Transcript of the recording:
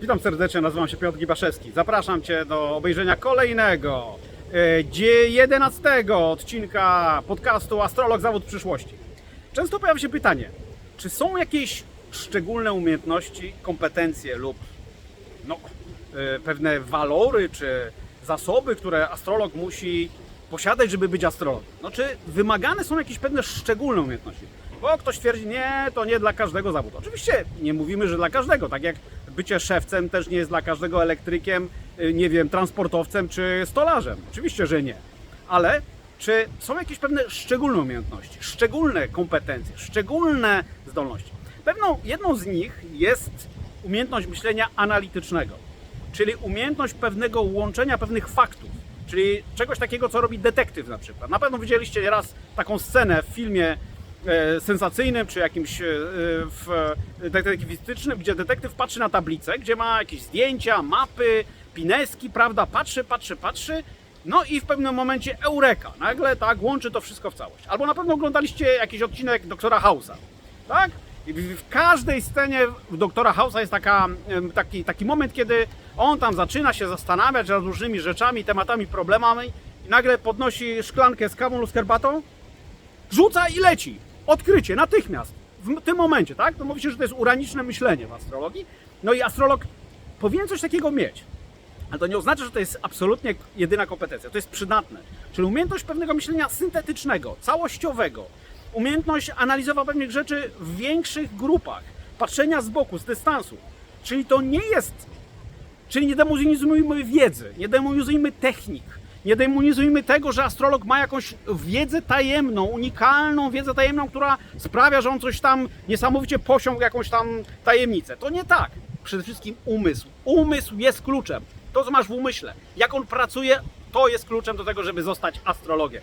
Witam serdecznie, nazywam się Piotr Gibaszewski. Zapraszam Cię do obejrzenia kolejnego, e, 11 odcinka podcastu Astrolog Zawód Przyszłości. Często pojawia się pytanie, czy są jakieś szczególne umiejętności, kompetencje lub no, e, pewne walory czy zasoby, które astrolog musi posiadać, żeby być astrologiem. No, czy wymagane są jakieś pewne szczególne umiejętności? Bo ktoś twierdzi, nie, to nie dla każdego zawodu. Oczywiście nie mówimy, że dla każdego, tak jak bycie szewcem też nie jest dla każdego elektrykiem, y, nie wiem, transportowcem czy stolarzem. Oczywiście, że nie. Ale czy są jakieś pewne szczególne umiejętności, szczególne kompetencje, szczególne zdolności? Pewną jedną z nich jest umiejętność myślenia analitycznego, czyli umiejętność pewnego łączenia pewnych faktów, czyli czegoś takiego, co robi detektyw na przykład. Na pewno widzieliście nieraz taką scenę w filmie sensacyjnym czy jakimś e, w, e, detektywistycznym, gdzie detektyw patrzy na tablicę, gdzie ma jakieś zdjęcia, mapy, pineski, prawda, patrzy, patrzy, patrzy, no i w pewnym momencie eureka, nagle tak łączy to wszystko w całość. Albo na pewno oglądaliście jakiś odcinek Doktora House'a, tak? I w każdej scenie Doktora House'a jest taka, taki, taki moment, kiedy on tam zaczyna się zastanawiać nad różnymi rzeczami, tematami, problemami i nagle podnosi szklankę z kawą lub z herbatą, rzuca i leci. Odkrycie, natychmiast. W tym momencie, tak? To mówi się, że to jest uraniczne myślenie w astrologii. No i astrolog powinien coś takiego mieć. Ale to nie oznacza, że to jest absolutnie jedyna kompetencja. To jest przydatne. Czyli umiejętność pewnego myślenia syntetycznego, całościowego. Umiejętność analizowania pewnych rzeczy w większych grupach. Patrzenia z boku, z dystansu. Czyli to nie jest Czyli nie demonizujmy wiedzy, nie demonizujmy technik, nie demonizujmy tego, że astrolog ma jakąś wiedzę tajemną, unikalną wiedzę tajemną, która sprawia, że on coś tam niesamowicie posiągł jakąś tam tajemnicę. To nie tak. Przede wszystkim umysł. Umysł jest kluczem. To, co masz w umyśle, jak on pracuje, to jest kluczem do tego, żeby zostać astrologiem.